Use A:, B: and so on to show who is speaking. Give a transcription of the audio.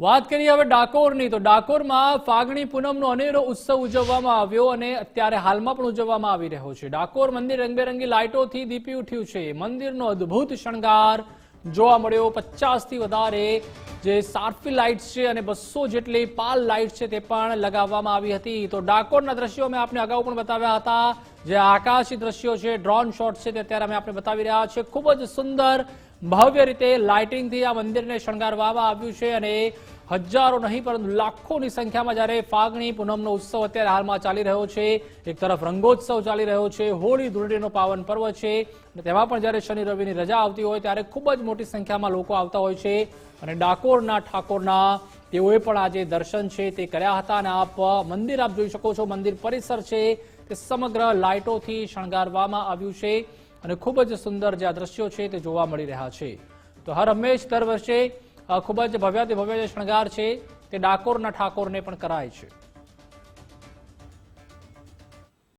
A: વાત કરીએ હવે ડાકોરની, તો ડાકોરમાં ફાગણી પૂનમનો અનેરો ઉત્સવ ઉજવવામાં આવ્યો અને અત્યારે હાલમાં પણ ઉજવવામાં આવી રહ્યો છે. ડાકોર મંદિર રંગબેરંગી લાઇટોથી દીપી ઉઠ્યું છે. મંદિરનો અદ્ભુત શણગાર જોવા મળ્યો. પચાસથી વધારે જે સાર્ફી લાઇટ્સ છે અને બસો જેટલી પાલ લાઇટ છે તે પણ લગાવવામાં આવી હતી. તો ડાકોરના દ્રશ્યો અમે આપને અગાઉ પણ બતાવ્યા હતા. જે આકાશી દ્રશ્યો છે, ડ્રોન શોટ છે તે અત્યારે અમે આપણે બતાવી રહ્યા છીએ. ખૂબ જ સુંદર ભવ્ય રીતે લાઇટિંગથી આ મંદિરને શણગારવામાં આવ્યું છે અને હજારો નહીં, પરંતુ લાખોની સંખ્યામાં જ્યારે ફાગણી પૂનમનો ઉત્સવ અત્યારે હાલમાં ચાલી રહ્યો છે, એક તરફ રંગોત્સવ ચાલી રહ્યો છે, હોળી ધૂળેટીનો પાવન પર્વ છે, અને તેમાં પણ જ્યારે શનિ રવિની રજા આવતી હોય ત્યારે ખૂબ જ મોટી સંખ્યામાં લોકો આવતા હોય છે, અને ડાકોરના ઠાકોરના તેઓએ પણ આજે દર્શન છે તે કર્યા હતા, અને આપ મંદિર આપ જોઈ શકો છો, મંદિર પરિસર છે તે સમગ્ર લાઇટોથી શણગારવામાં આવ્યું છે. અને ખૂબ જ સુંદર જે આ દ્રશ્યો છે તે જોવા મળી રહ્યા છે. તો હર હંમેશ દર વર્ષે ખૂબ જ ભવ્યાતિ ભવ્ય જે શણગાર છે તે ડાકોરના ઠાકોરને પણ કરાય છે.